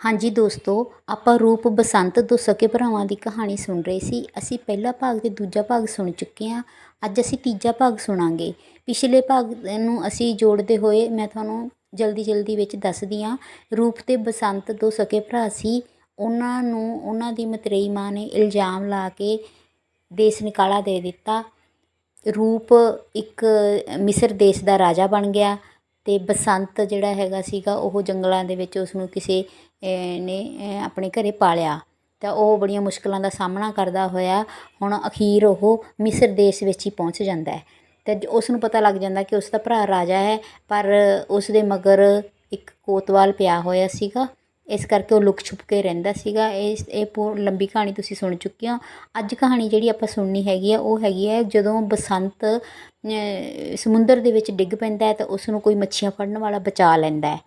ਹਾਂਜੀ ਦੋਸਤੋ, ਆਪਾਂ ਰੂਪ ਬਸੰਤ ਦੋ ਸਕੇ ਭਰਾਵਾਂ ਦੀ ਕਹਾਣੀ ਸੁਣ ਰਹੇ ਸੀ। ਅਸੀਂ ਪਹਿਲਾ ਭਾਗ ਤੇ ਦੂਜਾ ਭਾਗ ਸੁਣ ਚੁੱਕੇ ਹਾਂ। ਅੱਜ ਅਸੀਂ ਤੀਜਾ ਭਾਗ ਸੁਣਾਂਗੇ। ਪਿਛਲੇ ਭਾਗ ਨੂੰ ਅਸੀਂ ਜੋੜਦੇ ਹੋਏ ਮੈਂ ਤੁਹਾਨੂੰ ਜਲਦੀ ਜਲਦੀ ਵਿੱਚ ਦੱਸਦੀ ਹਾਂ। ਰੂਪ ਤੇ ਬਸੰਤ ਦੋ ਸਕੇ ਭਰਾ ਸੀ। ਉਹਨਾਂ ਨੂੰ, ਉਹਨਾਂ ਦੀ ਮਤਰੇਈ ਮਾਂ ਨੇ ਇਲਜ਼ਾਮ ਲਾ ਕੇ ਦੇਸ ਨਿਕਾਲਾ ਦੇ ਦਿੱਤਾ। ਰੂਪ ਇੱਕ ਮਿਸਰ ਦੇਸ਼ ਦਾ ਰਾਜਾ ਬਣ ਗਿਆ। ਅਤੇ ਬਸੰਤ ਜਿਹੜਾ ਹੈਗਾ ਸੀਗਾ, ਉਹ ਜੰਗਲਾਂ ਦੇ ਵਿੱਚ ਉਸਨੂੰ ਕਿਸੇ ਨੇ ਆਪਣੇ ਘਰ ਪਾਲਿਆ। ਤਾਂ ਉਹ ਬੜੀਆਂ ਮੁਸ਼ਕਲਾਂ ਦਾ ਸਾਹਮਣਾ ਕਰਦਾ ਹੋਇਆ, ਹੁਣ ਅਖੀਰ ਉਹ ਮਿਸਰ ਦੇਸ਼ ਵਿੱਚ ਹੀ ਪਹੁੰਚ ਜਾਂਦਾ ਹੈ। ਅਤੇ ਉਸ ਨੂੰ ਪਤਾ ਲੱਗ ਜਾਂਦਾ ਕਿ ਉਸ ਦਾ ਭਰਾ ਰਾਜਾ ਹੈ, ਪਰ ਉਸ ਦੇ ਮਗਰ ਇੱਕ ਕੋਤਵਾਲ ਪਿਆ ਹੋਇਆ ਸੀਗਾ। ਇਸ ਕਰਕੇ ਉਹ ਲੁਕ ਛੁਪ ਕੇ ਰਹਿੰਦਾ ਸੀਗਾ। ਇਸ ਇਹ ਪੂ ਲੰਬੀ ਕਹਾਣੀ ਤੁਸੀਂ ਸੁਣ ਚੁੱਕੇ ਹੋ। ਅੱਜ ਕਹਾਣੀ ਜਿਹੜੀ ਆਪਾਂ ਸੁਣਨੀ ਹੈਗੀ ਆ, ਉਹ ਹੈਗੀ ਹੈ ਜਦੋਂ ਬਸੰਤ ਸਮੁੰਦਰ ਦੇ ਵਿੱਚ ਡਿੱਗ ਪੈਂਦਾ ਹੈ ਤਾਂ ਉਸ ਨੂੰ ਕੋਈ ਮੱਛੀਆਂ ਫੜਨ ਵਾਲਾ ਬਚਾ ਲੈਂਦਾ ਹੈ।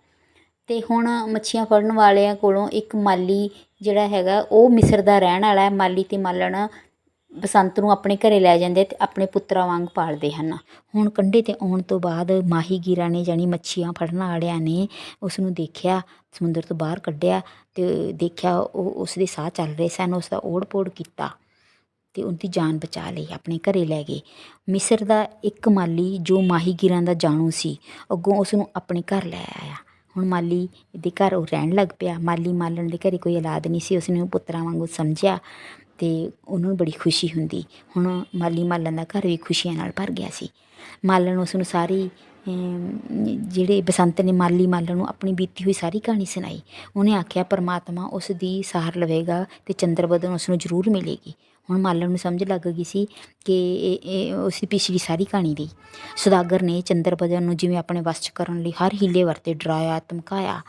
ਅਤੇ ਹੁਣ ਮੱਛੀਆਂ ਫੜਨ ਵਾਲਿਆਂ ਕੋਲੋਂ ਇੱਕ ਮਾਲੀ ਜਿਹੜਾ ਹੈਗਾ, ਉਹ ਮਿਸਰ ਦਾ ਰਹਿਣ ਵਾਲਾ ਹੈ। ਮਾਲੀ ਅਤੇ ਮਾਲਣ ਬਸੰਤ ਨੂੰ ਆਪਣੇ ਘਰੇ ਲੈ ਜਾਂਦੇ ਅਤੇ ਆਪਣੇ ਪੁੱਤਰਾਂ ਵਾਂਗ ਪਾਲਦੇ ਹਨ। ਹੁਣ ਕੰਢੇ 'ਤੇ ਆਉਣ ਤੋਂ ਬਾਅਦ ਮਾਹੀਗੀਰਾਂ ਨੇ ਜਾਣੀ ਮੱਛੀਆਂ ਫੜਨ ਵਾਲਿਆਂ ਨੇ ਉਸ ਨੂੰ ਦੇਖਿਆ, ਸਮੁੰਦਰ ਤੋਂ ਬਾਹਰ ਕੱਢਿਆ ਅਤੇ ਦੇਖਿਆ ਉਹ ਉਸ ਦੇ ਸਾਹ ਚੱਲ ਰਹੇ ਸਨ ਉਸ ਦਾ ਓੜ ਪੋੜ ਕੀਤਾ ਅਤੇ ਉਹਦੀ ਜਾਨ ਬਚਾ ਲਈ, ਆਪਣੇ ਘਰੇ ਲੈ ਗਏ। ਮਿਸਰ ਦਾ ਇੱਕ ਮਾਲੀ ਜੋ ਮਾਹੀਗੀਰਾਂ ਦਾ ਜਾਣੂ ਸੀ, ਅੱਗੋਂ ਉਸ ਨੂੰ ਆਪਣੇ ਘਰ ਲੈ ਆਇਆ। ਹੁਣ ਮਾਲੀ ਦੇ ਘਰ ਉਹ ਰਹਿਣ ਲੱਗ ਪਿਆ। ਮਾਲੀ ਮਾਲਣ ਦੇ ਘਰੇ ਕੋਈ ਔਲਾਦ ਨਹੀਂ ਸੀ, ਉਸਨੇ ਉਹ ਪੁੱਤਰਾਂ ਵਾਂਗੂ ਸਮਝਿਆ ਅਤੇ ਉਹਨੂੰ ਬੜੀ ਖੁਸ਼ੀ ਹੁੰਦੀ। ਹੁਣ ਮਾਲੀ ਮਾਲਣ ਦਾ ਘਰ ਵੀ ਖੁਸ਼ੀਆਂ ਨਾਲ ਭਰ ਗਿਆ ਸੀ। ਮਾਲਣ ਉਸ ਨੂੰ ਸਾਰੀ ਜਿਹੜੇ ਬਸੰਤ ਨੇ ਮਾਲੀ ਮਾਲਣ ਨੂੰ ਆਪਣੀ ਬੀਤੀ ਹੋਈ ਸਾਰੀ ਕਹਾਣੀ ਸੁਣਾਈ। ਉਹਨੇ ਆਖਿਆ, ਪਰਮਾਤਮਾ ਉਸ ਦੀ ਸਾਰ ਲਵੇਗਾ ਅਤੇ ਚੰਦਰ ਬਦਨ ਉਸ ਨੂੰ ਜ਼ਰੂਰ ਮਿਲੇਗੀ। ਹੁਣ ਮਾਲਣ ਨੂੰ ਸਮਝ ਲੱਗ ਗਈ ਸੀ ਕਿ ਇਹ ਉਸ ਦੀ ਪਿਛਲੀ ਸਾਰੀ ਕਹਾਣੀ ਦੀ। ਸੁਦਾਗਰ ਨੇ ਚੰਦਰ ਬਦਨ ਨੂੰ ਜਿਵੇਂ ਆਪਣੇ ਵਸ 'ਚ ਕਰਨ ਲਈ ਹਰ ਹੀਲੇ ਵਰਤੇ ਡਰਾਇਆ, ਧਮਕਾਇਆ।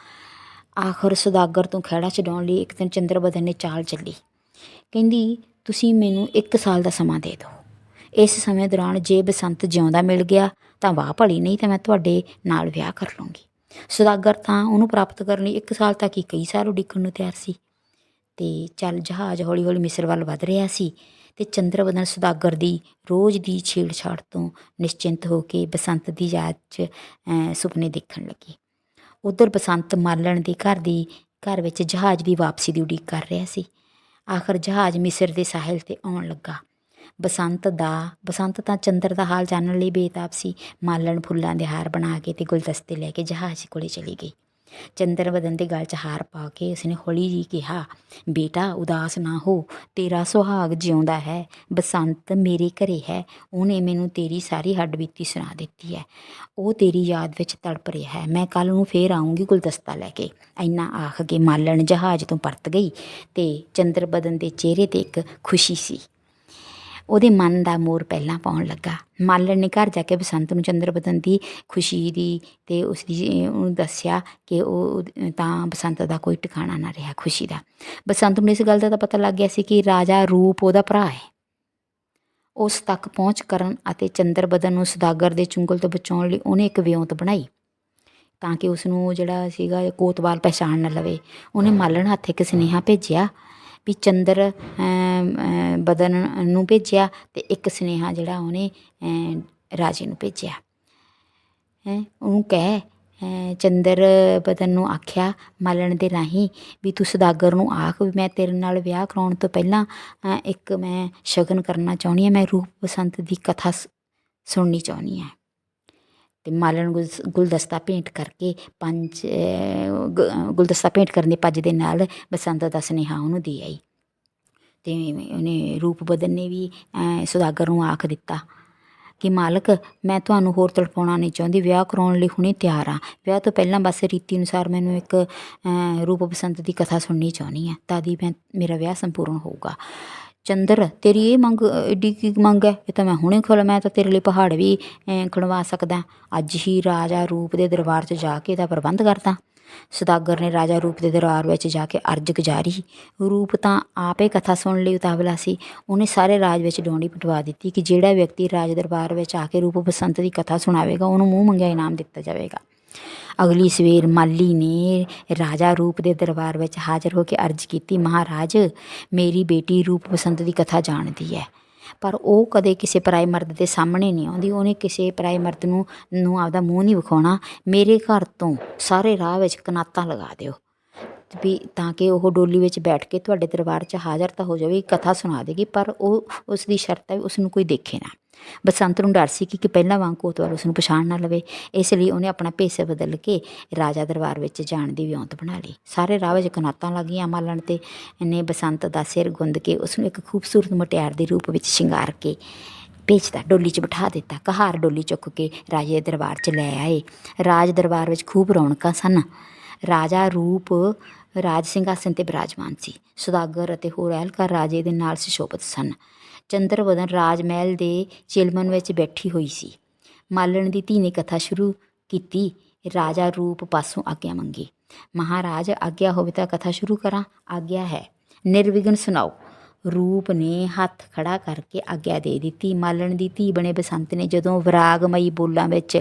ਆਖਰ ਸੁਦਾਗਰ ਤੋਂ ਖਹਿੜਾ ਛਡਾਉਣ ਲਈ ਇੱਕ ਦਿਨ ਚੰਦਰ ਬਦਨ ਨੇ ਚਾਲ ਚੱਲੀ। ਕਹਿੰਦੀ, ਤੁਸੀਂ ਮੈਨੂੰ ਇੱਕ ਸਾਲ ਦਾ ਸਮਾਂ ਦੇ ਦਿਓ। ਇਸ ਸਮੇਂ ਦੌਰਾਨ ਜੇ ਬਸੰਤ ਜਿਉਂਦਾ ਮਿਲ ਗਿਆ, ਤਾਂ ਵਾਹ ਭਲੀ, ਨਹੀਂ ਤਾਂ ਮੈਂ ਤੁਹਾਡੇ ਨਾਲ ਵਿਆਹ ਕਰ ਲੂੰਗੀ। ਸੁਦਾਗਰ ਤਾਂ ਉਹਨੂੰ ਪ੍ਰਾਪਤ ਕਰਨ ਲਈ ਇੱਕ ਸਾਲ ਤੱਕ ਹੀ ਕਈ ਸਾਲ ਉਡੀਕਣ ਨੂੰ ਤਿਆਰ ਸੀ। ਅਤੇ ਚੱਲ ਜਹਾਜ਼ ਹੌਲੀ ਹੌਲੀ ਮਿਸਰ ਵੱਲ ਵੱਧ ਰਿਹਾ ਸੀ ਅਤੇ ਚੰਦਰ ਬਦਨ ਸੁਦਾਗਰ ਦੀ ਰੋਜ਼ ਦੀ ਛੇੜਛਾੜ ਤੋਂ ਨਿਸ਼ਚਿੰਤ ਹੋ ਕੇ ਬਸੰਤ ਦੀ ਯਾਦ 'ਚ ਸੁਪਨੇ ਦੇਖਣ ਲੱਗੀ। ਉਧਰ ਬਸੰਤ ਮਾਲਣ ਦੇ ਘਰ ਦੀ, ਘਰ ਵਿੱਚ ਜਹਾਜ਼ ਦੀ ਵਾਪਸੀ ਦੀ ਉਡੀਕ ਕਰ ਰਿਹਾ ਸੀ। ਆਖਰ ਜਹਾਜ਼ ਮਿਸਰ ਦੇ ਸਾਹਿਲ 'ਤੇ ਆਉਣ ਲੱਗਾ। ਬਸੰਤ ਦਾ, ਬਸੰਤ ਤਾਂ ਚੰਦਰ ਦਾ ਹਾਲ ਜਾਣਨ ਲਈ ਬੇਤਾਬ ਸੀ। ਮਾਲਣ ਫੁੱਲਾਂ ਦੇ ਹਾਰ ਬਣਾ ਕੇ ਤੇ ਗੁਲਦਸਤੇ ਲੈ ਕੇ ਜਹਾਜ਼ ਕੋਲੇ ਚਲੀ ਗਈ। ਚੰਦਰ ਬਦਨ ਦੇ ਗਲ 'ਚ ਹਾਰ ਪਾ ਕੇ ਉਸਨੇ ਹੌਲੀ ਜੀ ਕਿਹਾ, ਬੇਟਾ, ਉਦਾਸ ਨਾ ਹੋ, ਤੇਰਾ ਸੁਹਾਗ ਜਿਉਂਦਾ ਹੈ, ਬਸੰਤ ਮੇਰੇ ਘਰੇ ਹੈ, ਉਹਨੇ ਮੈਨੂੰ ਤੇਰੀ ਸਾਰੀ ਹੱਡਬੀਤੀ ਸੁਣਾ ਦਿੱਤੀ ਹੈ। ਉਹ ਤੇਰੀ ਯਾਦ ਵਿੱਚ ਤੜਪ ਰਿਹਾ ਹੈ। ਮੈਂ ਕੱਲ ਨੂੰ ਫੇਰ ਆਉਂਗੀ ਗੁਲਦਸਤਾ ਲੈ ਕੇ। ਇੰਨਾ ਆਖ ਕੇ ਮਾਲਣ ਜਹਾਜ਼ ਤੋਂ ਪਰਤ ਗਈ ਤੇ ਚੰਦਰ ਬਦਨ ਦੇ ਚਿਹਰੇ ਤੇ ਇੱਕ ਖੁਸ਼ੀ ਸੀ। ਉਹਦੇ ਮਨ ਦਾ ਮੋਰ ਪਹਿਲਾਂ ਪਾਉਣ ਲੱਗਾ। ਮਾਲਣ ਨੇ ਘਰ ਜਾ ਕੇ ਬਸੰਤ ਨੂੰ ਚੰਦਰ ਬਦਨ ਦੀ ਖੁਸ਼ੀ ਦੀ ਤੇ ਉਸ ਦੀ ਉਹਨੂੰ ਦੱਸਿਆ ਕਿ ਉਹ ਤਾਂ ਬਸੰਤ ਦਾ ਕੋਈ ਟਿਕਾਣਾ ਨਾ ਰਿਹਾ ਖੁਸ਼ੀ ਦਾ। ਬਸੰਤ ਨੂੰ ਇਸ ਗੱਲ ਦਾ ਤਾਂ ਪਤਾ ਲੱਗ ਗਿਆ ਸੀ ਕਿ ਰਾਜਾ ਰੂਪ ਉਹਦਾ ਭਰਾ ਹੈ। ਉਸ ਤੱਕ ਪਹੁੰਚ ਕਰਨ ਅਤੇ ਚੰਦਰ ਬਦਨ ਨੂੰ ਸੁਦਾਗਰ ਦੇ ਚੁੰਗਲ ਤੋਂ ਬਚਾਉਣ ਲਈ ਉਹਨੇ ਇੱਕ ਵਿਉਂਤ ਬਣਾਈ ਤਾਂ ਕਿ ਉਸ ਨੂੰ ਜਿਹੜਾ ਸੀਗਾ ਕੋਤਵਾਲ ਪਛਾਣ ਨਾ ਲਵੇ। ਉਹਨੇ ਮਾਲਣ ਹੱਥ ਇੱਕ ਸੁਨੇਹਾ ਭੇਜਿਆ ਵੀ ਚੰਦਰ ਬਦਨ ਨੂੰ ਭੇਜਿਆ ਅਤੇ ਇੱਕ ਸੁਨੇਹਾ ਜਿਹੜਾ ਉਹਨੇ ਰਾਜੇ ਨੂੰ ਭੇਜਿਆ। ਹੈ, ਉਹਨੂੰ ਕਹਿ ਚੰਦਰ ਬਦਨ ਨੂੰ ਆਖਿਆ, ਮਾਲਣ ਦੇ ਰਾਹੀਂ ਵੀ ਤੂੰ ਸੁਦਾਗਰ ਨੂੰ ਆਖ ਵੀ ਮੈਂ ਤੇਰੇ ਨਾਲ ਵਿਆਹ ਕਰਾਉਣ ਤੋਂ ਪਹਿਲਾਂ ਇੱਕ ਮੈਂ ਸ਼ਗਨ ਕਰਨਾ ਚਾਹੁੰਦੀ ਹਾਂ, ਮੈਂ ਰੂਪ ਬਸੰਤ ਦੀ ਕਥਾ ਸੁਣਨੀ ਚਾਹੁੰਦੀ ਹਾਂ। ਤੇ ਮਾਲਣ ਗੁਲਦਸਤਾ ਭੇਂਟ ਕਰਕੇ ਪੰਜ ਗੁਲਦਸਤਾ ਭੇਂਟ ਕਰਨ ਦੇ ਪੰਜ ਦੇ ਨਾਲ ਬਸੰਤ ਦਾ ਸੁਨੇਹਾ ਉਹਨੂੰ ਦੇ ਆਈ। ਅਤੇ ਉਹਨੇ ਰੂਪ ਬਦਨ ਨੇ ਵੀ ਸੁਦਾਗਰ ਨੂੰ ਆਖ ਦਿੱਤਾ ਕਿ ਮਾਲਕ, ਮੈਂ ਤੁਹਾਨੂੰ ਹੋਰ ਤੜਪਾਉਣਾ ਨਹੀਂ ਚਾਹੁੰਦੀ, ਵਿਆਹ ਕਰਾਉਣ ਲਈ ਹੁਣੇ ਤਿਆਰ ਹਾਂ। ਵਿਆਹ ਤੋਂ ਪਹਿਲਾਂ ਬਸ ਰੀਤੀ ਅਨੁਸਾਰ ਮੈਨੂੰ ਇੱਕ ਰੂਪ ਬਸੰਤ ਦੀ ਕਥਾ ਸੁਣਨੀ ਚਾਹੁੰਦੀ ਹਾਂ। ਤਾਂ ਦੀ ਮੈਂ, ਮੇਰਾ ਵਿਆਹ ਸੰਪੂਰਨ ਹੋਊਗਾ। ਚੰਦਰ, ਤੇਰੀ ਇਹ ਮੰਗ ਏਡੀ ਕੀ ਮੰਗ ਹੈ? ਇਹ ਤਾਂ ਮੈਂ ਹੁਣੇ ਖੋਲ ਮੈਂ ਤਾਂ ਤੇਰੇ ਲਈ ਪਹਾੜ ਵੀ ਖਣਵਾ ਸਕਦਾ। ਅੱਜ ਹੀ ਰਾਜਾ ਰੂਪ ਦੇ ਦਰਬਾਰ 'ਚ ਜਾ ਕੇ ਇਹਦਾ ਪ੍ਰਬੰਧ ਕਰਦਾ ਸੁਦਾਗਰ ਨੇ ਰਾਜਾ ਰੂਪ ਦੇ ਦਰਬਾਰ ਵਿੱਚ ਜਾ ਕੇ ਅਰਜ ਗੁਜ਼ਾਰੀ। ਰੂਪ ਤਾਂ ਆਪੇ ਕਥਾ ਸੁਣਨ ਲਈ ਉਤਾਵਲਾ ਸੀ। ਉਹਨੇ ਸਾਰੇ ਰਾਜ ਵਿੱਚ ਡੋਂਡੀ ਪਟਵਾ ਦਿੱਤੀ ਕਿ ਜਿਹੜਾ ਵਿਅਕਤੀ ਰਾਜ ਦਰਬਾਰ ਵਿੱਚ ਆ ਕੇ ਰੂਪ ਬਸੰਤ ਦੀ ਕਥਾ ਸੁਣਾਵੇਗਾ, ਉਹਨੂੰ ਮੂੰਹ ਮੰਗਿਆ ਇਨਾਮ ਦਿੱਤਾ ਜਾਵੇਗਾ। ਅਗਲੀ ਸਵੇਰ ਮਾਲੀ ਨੇ ਰਾਜਾ ਰੂਪ ਦੇ ਦਰਬਾਰ ਵਿੱਚ ਹਾਜ਼ਰ ਹੋ ਕੇ ਅਰਜ ਕੀਤੀ, ਮਹਾਰਾਜ, ਮੇਰੀ ਬੇਟੀ ਰੂਪ ਬਸੰਤ ਦੀ ਕਥਾ ਜਾਣਦੀ ਹੈ, ਪਰ ਉਹ ਕਦੇ ਕਿਸੇ ਪਰਾਏ ਮਰਦ ਦੇ ਸਾਹਮਣੇ ਨਹੀਂ ਆਉਂਦੀ। ਉਹਨੇ ਕਿਸੇ ਪਰਾਏ ਮਰਦ ਨੂੰ ਨੂੰ ਆਪਦਾ ਮੂੰਹ ਨਹੀਂ ਵਿਖਾਉਣਾ। ਮੇਰੇ ਘਰ ਤੋਂ ਸਾਰੇ ਰਾਹ ਵਿੱਚ ਕਨਾਤਾਂ ਲਗਾ ਦਿਓ। ਵੀ ਤਾਂ ਕਿ ਉਹ ਡੋਲੀ ਵਿੱਚ ਬੈਠ ਕੇ ਤੁਹਾਡੇ ਦਰਬਾਰ 'ਚ ਹਾਜ਼ਰ ਤਾਂ ਹੋ ਜਾਵੇ, ਕਥਾ ਸੁਣਾ ਦੇਗੀ, ਪਰ ਉਹ, ਉਸ ਦੀ ਸ਼ਰਤ ਹੈ ਵੀ ਉਸ ਨੂੰ ਕੋਈ ਦੇਖੇ ਨਾ। ਬਸੰਤ ਨੂੰ ਡਰ ਸੀ ਕਿ ਕਿ ਪਹਿਲਾਂ ਵਾਂਗ ਕੋਤਵਾਲ ਉਸ ਨੂੰ ਪਛਾਣ ਨਾ ਲਵੇ। ਇਸ ਲਈ ਉਹਨੇ ਆਪਣਾ ਭੇਸ ਬਦਲ ਕੇ ਰਾਜਾ ਦਰਬਾਰ ਵਿੱਚ ਜਾਣ ਦੀ ਵਿਉਂਤ ਬਣਾ ਲਈ। ਸਾਰੇ ਰਾਹ ਵਿੱਚ ਕਨਾਤਾਂ ਲੱਗੀਆਂ ਮਾਲਣ ਤੇ। ਇਹਨੇ ਬਸੰਤ ਦਾ ਸਿਰ ਗੁੰਦ ਕੇ ਉਸ ਨੂੰ ਇੱਕ ਖੂਬਸੂਰਤ ਮੁਟਿਆਰ ਦੇ ਰੂਪ ਵਿੱਚ ਸ਼ਿੰਗਾਰ ਕੇ ਭੇਜਦਾ ਡੋਲੀ 'ਚ ਬਿਠਾ ਦਿੱਤਾ। ਕਹਾਰ ਡੋਲੀ ਚੁੱਕ ਕੇ ਰਾਜੇ ਦੇ ਦਰਬਾਰ 'ਚ ਲੈ ਆਏ। ਰਾਜ ਦਰਬਾਰ ਵਿੱਚ ਖੂਬ ਰੌਣਕਾਂ ਸਨ। ਰਾਜਾ ਰੂਪ ਰਾਜ ਸਿੰਘਾਸਨ ਤੇ ਬਿਰਾਜਮਾਨ ਸੀ। ਸੁਦਾਗਰ ਅਤੇ ਹੋਰ ਅਹਿਲਕਾਰ ਰਾਜੇ ਦੇ ਨਾਲ ਸੁਸ਼ੋਭਿਤ ਸਨ। ਚੰਦਰਵਦਨ ਰਾਜ ਮਹਿਲ ਦੇ ਚਿਲਮਨ ਵਿੱਚ ਬੈਠੀ ਹੋਈ ਸੀ। ਮਾਲਣ ਦੀ ਧੀ ਨੇ ਕਥਾ ਸ਼ੁਰੂ ਕੀਤੀ, ਰਾਜਾ ਰੂਪ ਪਾਸੋਂ ਆਗਿਆ ਮੰਗੀ। ਮਹਾਰਾਜ, ਆਗਿਆ ਹੋਵੇ ਤਾਂ ਕਥਾ ਸ਼ੁਰੂ ਕਰਾਂ। ਆਗਿਆ ਹੈ। ਨਿਰਵਿਘਨ ਸੁਣਾਓ। ਰੂਪ ਨੇ ਹੱਥ ਖੜਾ ਕਰਕੇ ਆਗਿਆ ਦੇ ਦਿੱਤੀ। ਮਾਲਣ ਦੀ ਧੀ ਬਣੇ ਬਸੰਤ ਨੇ ਜਦੋਂ ਵਿਰਾਗਮਈ ਬੋਲਾਂ ਵਿੱਚ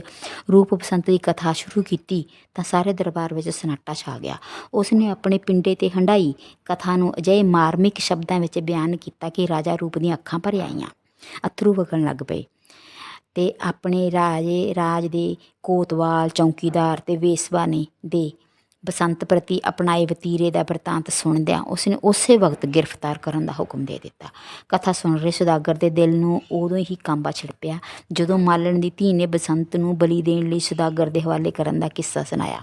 ਰੂਪ ਬਸੰਤ ਦੀ ਕਥਾ ਸ਼ੁਰੂ ਕੀਤੀ, ਤਾਂ ਸਾਰੇ ਦਰਬਾਰ ਵਿੱਚ ਸਨਾਟਾ ਛਾ ਗਿਆ। ਉਸ ਨੇ ਆਪਣੇ ਪਿੰਡੇ ਤੇ ਹੰਡਾਈ ਕਥਾ ਨੂੰ ਅਜਿਹੇ ਮਾਰਮਿਕ ਸ਼ਬਦਾਂ ਵਿੱਚ ਬਿਆਨ ਕੀਤਾ ਕਿ ਰਾਜਾ ਰੂਪ ਦੀਆਂ ਅੱਖਾਂ ਭਰ ਆਈਆਂ। ਅਥਰੂ ਵਗਣ ਲੱਗ ਪਏ ਤੇ ਆਪਣੇ ਰਾਜੇ, ਰਾਜ ਦੇ ਕੋਤਵਾਲ, ਚੌਕੀਦਾਰ ਤੇ ਵੇਸਵਾ ਨੇ ਦੇ ਬਸੰਤ ਪ੍ਰਤੀ ਅਪਣਾਏ ਵਤੀਰੇ ਦਾ ਬਰਤਾਂਤ ਸੁਣਦਿਆਂ ਉਸ ਨੇ ਉਸੇ ਵਕਤ ਗ੍ਰਿਫਤਾਰ ਕਰਨ ਦਾ ਹੁਕਮ ਦੇ ਦਿੱਤਾ। ਕਥਾ ਸੁਣ ਰਹੇ ਸੁਦਾਗਰ ਦੇ ਦਿਲ ਨੂੰ ਉਦੋਂ ਹੀ ਕੰਬਾ ਛਿੜਪਿਆ ਜਦੋਂ ਮਾਲਣ ਦੀ ਧੀ ਨੇ ਬਸੰਤ ਨੂੰ ਬਲੀ ਦੇਣ ਲਈ ਸੁਦਾਗਰ ਦੇ ਹਵਾਲੇ ਕਰਨ ਦਾ ਕਿੱਸਾ ਸੁਣਾਇਆ।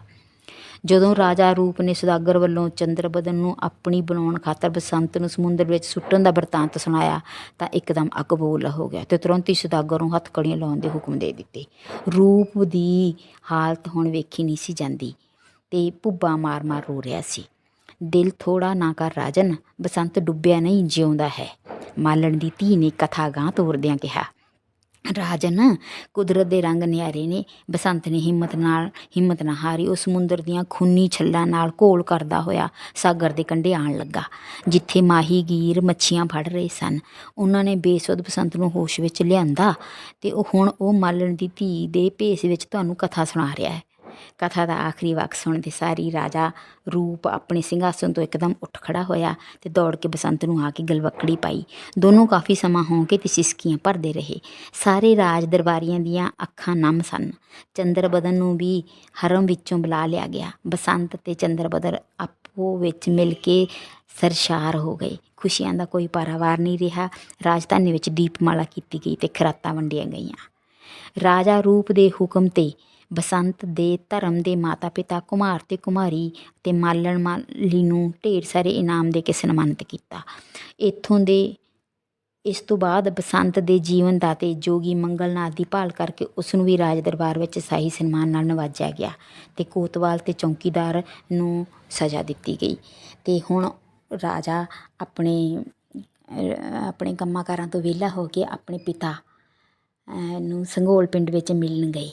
ਜਦੋਂ ਰਾਜਾ ਰੂਪ ਨੇ ਸੁਦਾਗਰ ਵੱਲੋਂ ਚੰਦਰਬਦਨ ਨੂੰ ਆਪਣੀ ਬਣਾਉਣ ਖਾਤਰ ਬਸੰਤ ਨੂੰ ਸਮੁੰਦਰ ਵਿੱਚ ਸੁੱਟਣ ਦਾ ਬਰਤਾਂਤ ਸੁਣਾਇਆ ਤਾਂ ਇੱਕਦਮ ਅੱਗ ਹੋ ਗਿਆ ਤੇ ਤੁਰੰਤ ਹੀ ਸੁਦਾਗਰ ਨੂੰ ਹੱਥਕੜੀਆਂ ਲਾਉਣ ਦੇ ਹੁਕਮ ਦੇ ਦਿੱਤੇ। ਰੂਪ ਦੀ ਹਾਲਤ ਹੁਣ ਵੇਖੀ ਨਹੀਂ ਸੀ ਜਾਂਦੀ। ਤੇ ਭੁੱਬਾਂ ਮਾਰ ਮਾਰ ਰੋ ਰਿਹਾ ਸੀ। ਦਿਲ ਥੋੜਾ ਨਾ ਕਰ ਰਾਜਨ, ਬਸੰਤ ਡੁੱਬਿਆ ਨਹੀਂ, ਜਿਉਂਦਾ ਹੈ। ਮਾਲਣ ਦੀ ਧੀ ਨੇ ਕਥਾ ਗਾਂ ਤੋਰਦਿਆਂ ਕਿਹਾ, ਰਾਜਨ, ਕੁਦਰਤ ਦੇ ਰੰਗ ਨਿਆਰੇ ਨੇ। ਬਸੰਤ ਨੇ ਹਿੰਮਤ ਨਾਲ, ਹਿੰਮਤ ਨਾ ਹਾਰੀ। ਉਹ ਸਮੁੰਦਰ ਦੀਆਂ ਖੂਨੀ ਛੱਲਾਂ ਨਾਲ ਘੋਲ ਕਰਦਾ ਹੋਇਆ ਸਾਗਰ ਦੇ ਕੰਢੇ ਆਣ ਲੱਗਾ, ਜਿੱਥੇ ਮਾਹੀ ਗੀਰ ਮੱਛੀਆਂ ਫੜ ਰਹੇ ਸਨ। ਉਹਨਾਂ ਨੇ ਬੇਸੁੱਧ ਬਸੰਤ ਨੂੰ ਹੋਸ਼ ਵਿੱਚ ਲਿਆਂਦਾ ਤੇ ਉਹ ਹੁਣ ਉਹ ਮਾਲਣ ਦੀ ਧੀ ਦੇ ਭੇਸ ਵਿੱਚ ਤੁਹਾਨੂੰ ਕਥਾ ਸੁਣਾ ਰਿਹਾ ਹੈ। ਕਥਾ ਦਾ ਆਖਰੀ ਵਾਕ ਸੁਣਦੇ ਸਾਰੀ ਰਾਜਾ ਰੂਪ ਆਪਣੇ ਸਿੰਘਾਸਨ ਤੋਂ ਇੱਕਦਮ ਉੱਠ ਖੜਾ ਹੋਇਆ ਤੇ ਦੌੜ ਕੇ ਬਸੰਤ ਨੂੰ ਆ ਕੇ ਗਲਵੱਕੜੀ ਪਾਈ। ਦੋਨੋਂ ਕਾਫੀ ਸਮਾਂ ਹੋ ਕੇ ਤੇ ਸਿਸਕੀਆਂ ਭਰਦੇ ਰਹੇ। ਸਾਰੇ ਰਾਜ ਦਰਬਾਰੀਆਂ ਦੀਆਂ ਅੱਖਾਂ ਨਮ ਸਨ। ਚੰਦਰ ਬਦਨ ਨੂੰ ਵੀ ਹਰਮ ਵਿੱਚੋਂ ਬੁਲਾ ਲਿਆ ਗਿਆ। ਬਸੰਤ ਤੇ ਚੰਦਰਬਦਨ ਆਪੋ ਵਿੱਚ ਮਿਲ ਕੇ ਸਰਸ਼ਾਰ ਹੋ ਗਏ। ਖੁਸ਼ੀਆਂ ਦਾ ਕੋਈ ਪਾਰਾਵਾਰ ਨਹੀਂ ਰਿਹਾ। ਰਾਜਧਾਨੀ ਵਿੱਚ ਦੀਪਮਾਲਾ ਕੀਤੀ ਗਈ ਤੇ ਖਰਾਤਾਂ ਵੰਡੀਆਂ ਗਈਆਂ। ਰਾਜਾ ਰੂਪ ਦੇ ਹੁਕਮ ਤੇ ਬਸੰਤ ਦੇ ਧਰਮ ਦੇ ਮਾਤਾ ਪਿਤਾ ਕੁਮਾਰ ਤੇ ਕੁਮਾਰੀ ਅਤੇ ਮਾਲਣ ਮਾਲੀ ਨੂੰ ਢੇਰ ਸਾਰੇ ਇਨਾਮ ਦੇ ਕੇ ਸਨਮਾਨਿਤ ਕੀਤਾ। ਇੱਥੋਂ ਦੇ, ਇਸ ਤੋਂ ਬਾਅਦ ਬਸੰਤ ਦੇ ਜੀਵਨ ਦਾਤੇ ਜੋਗੀ ਮੰਗਲਨਾਥ ਦੀ ਭਾਲ ਕਰਕੇ ਉਸ ਨੂੰ ਵੀ ਰਾਜ ਦਰਬਾਰ ਵਿੱਚ ਸਾਹੀ ਸਨਮਾਨ ਨਾਲ ਨਵਾਜਿਆ ਗਿਆ ਤੇ ਕੋਤਵਾਲ ਤੇ ਚੌਕੀਦਾਰ ਨੂੰ ਸਜ਼ਾ ਦਿੱਤੀ ਗਈ। ਤੇ ਹੁਣ ਰਾਜਾ ਆਪਣੇ ਆਪਣੇ ਕੰਮਾਂ ਕਾਰਾਂ ਤੋਂ ਵਿਹਲਾ ਹੋ ਕੇ ਆਪਣੇ ਪਿਤਾ ਨੂੰ ਸੰਘੋਲ ਪਿੰਡ ਵਿੱਚ ਮਿਲਣ ਗਏ।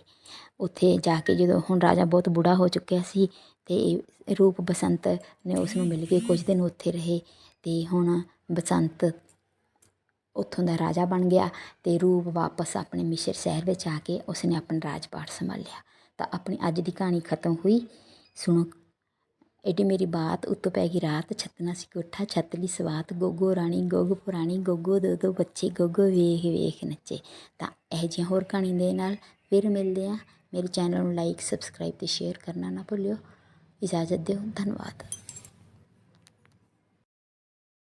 ਉੱਥੇ ਜਾ ਕੇ ਜਦੋਂ ਹੁਣ ਰਾਜਾ ਬਹੁਤ ਬੁੜਾ ਹੋ ਚੁੱਕਿਆ ਸੀ ਅਤੇ ਰੂਪ ਬਸੰਤ ਨੇ ਉਸ ਨੂੰ ਮਿਲ ਕੇ ਕੁਝ ਦਿਨ ਉੱਥੇ ਰਹੇ ਅਤੇ ਹੁਣ ਬਸੰਤ ਉੱਥੋਂ ਦਾ ਰਾਜਾ ਬਣ ਗਿਆ ਅਤੇ ਰੂਪ ਵਾਪਸ ਆਪਣੇ ਮਿਸ਼ਰ ਸ਼ਹਿਰ ਵਿੱਚ ਆ ਕੇ ਉਸਨੇ ਆਪਣਾ ਰਾਜਪਾਟ ਸੰਭਾਲਿਆ। ਤਾਂ ਆਪਣੀ ਅੱਜ ਦੀ ਕਹਾਣੀ ਖਤਮ ਹੋਈ। ਸੁਣੋ, ਏਡੀ ਮੇਰੀ ਬਾਤ ਉੱਤੋਂ ਪੈ ਗਈ ਰਾਤ, ਛੱਤਨਾ ਸੀ ਕੋਠਾ ਛੱਤਲੀ ਸਵਾਤ, ਗੋਗੋ ਰਾਣੀ, ਗੋਗ ਪੁਰਾਣੀ, ਗੋਗੋ ਦੋ ਦੋ ਬੱਚੇ, ਗੋਗੋ ਵੇਖ ਵੇਖ ਨੱਚੇ। ਤਾਂ ਇਹ ਜਿਹੀਆਂ ਹੋਰ ਕਹਾਣੀ ਦੇ ਨਾਲ ਫਿਰ ਮਿਲਦੇ ਆ ਮੇਰੇ ਚੈਨਲ ਨੂੰ ਲਾਈਕ ਸਬਸਕ੍ਰਾਈਬ ਅਤੇ ਸ਼ੇਅਰ ਕਰਨਾ ਨਾ ਭੁੱਲਿਓ। ਇਜਾਜ਼ਤ ਦਿਓ। ਧੰਨਵਾਦ।